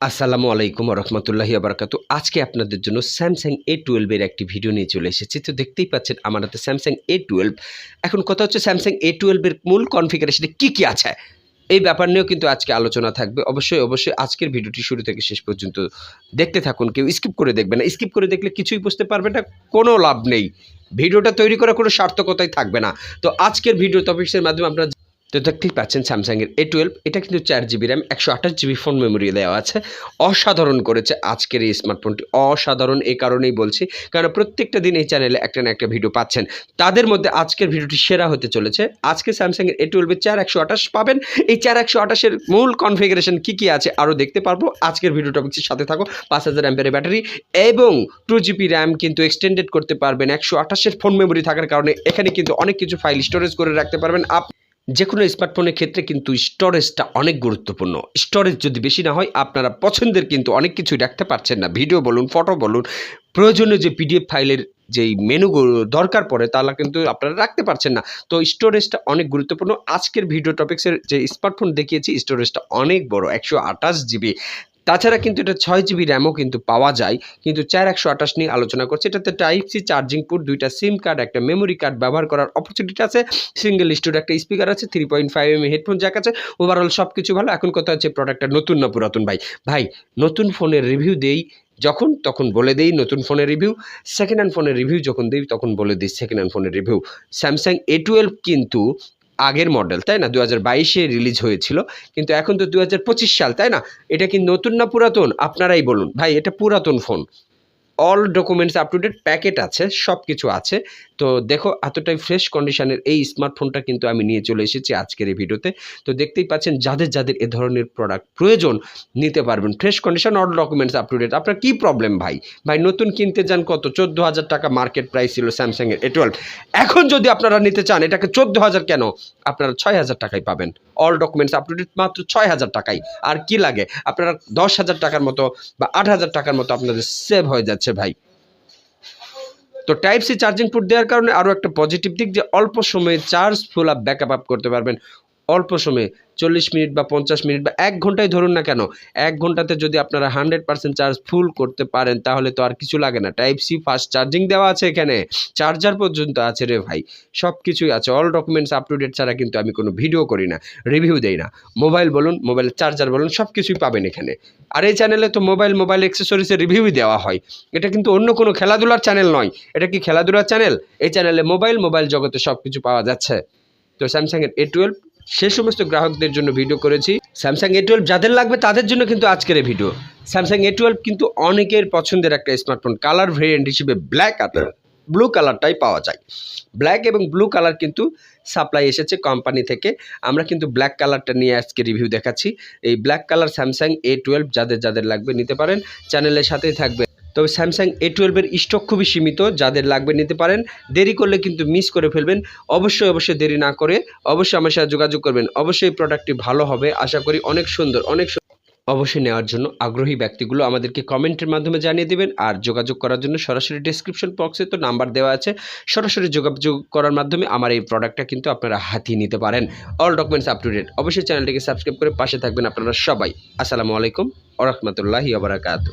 আসসালামু আলাইকুম রহমতুল্লাহি আবরকাত আজকে আপনাদের জন্য স্যামসাং এ টুয়েলভের একটি ভিডিও নিয়ে চলে এসেছি। তো দেখতেই পাচ্ছেন আমার হাতে স্যামসাং এ টুয়েলভ এখন কথা হচ্ছে স্যামসাং এ টুয়েলভের মূল কনফিগারেশনে কী কী আছে? এই ব্যাপার নিয়েও কিন্তু আজকে আলোচনা থাকবে। অবশ্যই অবশ্যই আজকের ভিডিওটি শুরু থেকে শেষ পর্যন্ত দেখতে থাকুন। কেউ স্কিপ করে দেখবে না। স্কিপ করে দেখলে কিছুই বুঝতে পারবে না, কোনো লাভ নেই। ভিডিওটা তৈরি করার কোনো সার্থকতাই থাকবে না। তো আজকের ভিডিও টপিক্সের মাধ্যমে আমরা তো দেখতেই পাচ্ছেন স্যামসাংয়ের এ টুয়েলভ এটা কিন্তু চার জিবি র্যাম একশো আঠাশ জিবি ফোন মেমোরি দেওয়া আছে। অসাধারণ করেছে আজকের এই স্মার্টফোনটি অসাধারণ এই কারণেই বলছি, কারণ প্রত্যেকটা দিন এই চ্যানেলে একটা না একটা ভিডিও পাচ্ছেন। তাদের মধ্যে আজকের ভিডিওটি সেরা হতে চলেছে। আজকে স্যামসাংয়ের এ টুয়েলভের চার একশো আঠাশ পাবেন। এই চার একশো আঠাশের মূল কনফিগারেশন কী কী আছে আরও দেখতে পারব। আজকের ভিডিও টপিক্সের সাথে থাকো, পাঁচ হাজার অ্যাম্পের ব্যাটারি এবং টু জিবি র্যাম কিন্তু এক্সটেন্ডেড করতে পারবেন। একশো আঠাশের ফোন মেমোরি থাকার কারণে এখানে কিন্তু অনেক কিছু ফাইল স্টোরেজ করে রাখতে পারবেন। আপ যে কোনো স্মার্টফোনের ক্ষেত্রে কিন্তু স্টোরেজটা অনেক গুরুত্বপূর্ণ। স্টোরেজ যদি বেশি না হয়, আপনারা পছন্দের কিন্তু অনেক কিছুই রাখতে পারছেন না। ভিডিও বলুন, ফটো বলুন, প্রয়োজনীয় যে পিডিএফ ফাইলের যেই মেনুগুলো দরকার পড়ে তাহলে কিন্তু আপনারা রাখতে পারছেন না। তো স্টোরেজটা অনেক গুরুত্বপূর্ণ। আজকের ভিডিও টপিক্সের যে স্মার্টফোন দেখিয়েছি, স্টোরেজটা অনেক বড়, একশো আঠাশ জিবি। তাছাড়া কিন্তু এটা ছয় জিবি র্যামও কিন্তু পাওয়া যায়। কিন্তু চার একশো আঠাশ নিয়ে আলোচনা করছে। এটাতে টাইপ সি চার্জিং পোর্ট দুইটা সিম কার্ড একটা মেমোরি কার্ড ব্যবহার করার অপরচুনিটি আছে। সিঙ্গেল স্টুডিও একটা স্পিকার আছে three point five M headphone jack আছে। ওভারঅল সব কিছু ভালো। এখন কথা হচ্ছে প্রোডাক্টটা নতুন না পুরাতন? ভাই ভাই, নতুন ফোনের রিভিউ দেই যখন, তখন বলে দেই নতুন ফোনের রিভিউ সেকেন্ড হ্যান্ড ফোনের রিভিউ যখন দিই, তখন বলে দিই সেকেন্ড হ্যান্ড ফোনের রিভিউ স্যামসাং এ টুয়েলভ কিন্তু আগের মডেল তাই না? দু হাজার বাইশে রিলিজ হয়েছিল, কিন্তু এখন তো দু হাজার পঁচিশ সাল, তাই না? এটা কি নতুন না পুরাতন? আপনারাই বলুন। ভাই, এটা পুরাতন phone all documents up to date packet আছে সব কিছু আছে। তো দেখো, এতটাই ফ্রেশ কন্ডিশনের এই স্মার্টফোনটা কিন্তু আমি নিয়ে চলে এসেছি আজকের এই ভিডিওতে তো। দেখতেই পাচ্ছেন, যাদের যাদের এ ধরনের প্রোডাক্ট প্রয়োজন, নিতে পারবেন। Fresh condition all documents up to date আপনার কী প্রবলেম ভাই? ভাই, নতুন কিনতে যান কত? চোদ্দ হাজার টাকা মার্কেট প্রাইস ছিল স্যামসাংয়ের এ টুয়েলভ এখন যদি আপনারা নিতে চান, এটাকে চোদ্দ হাজার কেন? আপনারা ছয় হাজার টাকায় পাবেন। All documents up to date মাত্র ছয় হাজার টাকায়। আর কি লাগে? আপনারা দশ হাজার টাকার মতো বা আট হাজার টাকার মতো আপনাদের সেভ হয়ে যাচ্ছে। ভাই। তো টাইপ সি চার্জিং পোর্ট দেওয়ার কারণে আরও একটা পজিটিভ দিক যে অল্প সময়ে charge full up backup up করতে পারবেন। অল্প সময়ে চল্লিশ মিনিট বা পঞ্চাশ মিনিট বা এক ঘন্টায় ধরুন না কেন, এক ঘন্টাতে যদি আপনারা হান্ড্রেড পার্সেন্ট চার্জ ফুল করতে পারেন, তাহলে তো আর কিছু লাগে না। টাইপ সি ফাস্ট চার্জিং দেওয়া আছে এখানে। চার্জার পর্যন্ত আছে রে ভাই। সব কিছুই আছে। All documents up to date ছাড়া কিন্তু আমি কোনো ভিডিও করি না রিভিউ দেই না। মোবাইল বলুন মোবাইলের চার্জার বলুন সব কিছুই পাবেন এখানে। আর এই চ্যানেলে তো মোবাইল মোবাইল অ্যাক্সেসরিজের রিভিউই দেওয়া হয়। এটা কিন্তু অন্য কোনো খেলাধুলার চ্যানেল নয়। এটা কি খেলাধুলার চ্যানেল এই চ্যানেলে মোবাইল মোবাইল জগতে সব কিছু পাওয়া যাচ্ছে। তো স্যামসাংয়ের এ টুয়েলভ সে সমস্ত গ্রাহকদের জন্য ভিডিও করেছি। স্যামসাং এ টুয়েলভ যাদের লাগবে তাদের জন্য কিন্তু আজকের এই ভিডিও স্যামসাং এ টুয়েলভ কিন্তু অনেকের পছন্দের একটা স্মার্টফোন কালার ভেরিয়েন্ট হিসেবে ব্ল্যাক আর ব্লু কালারটাই পাওয়া যায়। ব্ল্যাক এবং ব্লু কালার কিন্তু সাপ্লাই এসেছে কোম্পানি থেকে। আমরা কিন্তু ব্ল্যাক কালারটা নিয়ে আজকে রিভিউ দেখাচ্ছি। এই black colour Samsung A twelve যাদের যাদের লাগবে নিতে পারেন। চ্যানেলের সাথেই থাকবে তবে স্যামসাং এ টুয়েলভের স্টক খুবই সীমিত, যাদের লাগবে নিতে পারেন। দেরি করলে কিন্তু মিস করে ফেলবেন। অবশ্যই অবশ্যই দেরি না করে অবশ্যই আমার সাথে যোগাযোগ করবেন। অবশ্যই প্রোডাক্টটি ভালো হবে। আশা করি অনেক সুন্দর, অনেক অবশ্যই নেওয়ার জন্য আগ্রহী ব্যক্তিগুলো আমাদেরকে কমেন্টের মাধ্যমে জানিয়ে দেবেন। আর যোগাযোগ করার জন্য সরাসরি ডিসক্রিপশন বক্সে তো নাম্বার দেওয়া আছে। সরাসরি যোগাযোগ করার মাধ্যমে আমার এই প্রোডাক্টটা কিন্তু আপনারা হাতিয়ে নিতে পারেন। All documents up to date অবশ্যই চ্যানেলটিকে সাবস্ক্রাইব করে পাশে থাকবেন আপনারা সবাই। আসসালামু আলাইকুম। আ রহমতুল্লাহি আবরাকাতু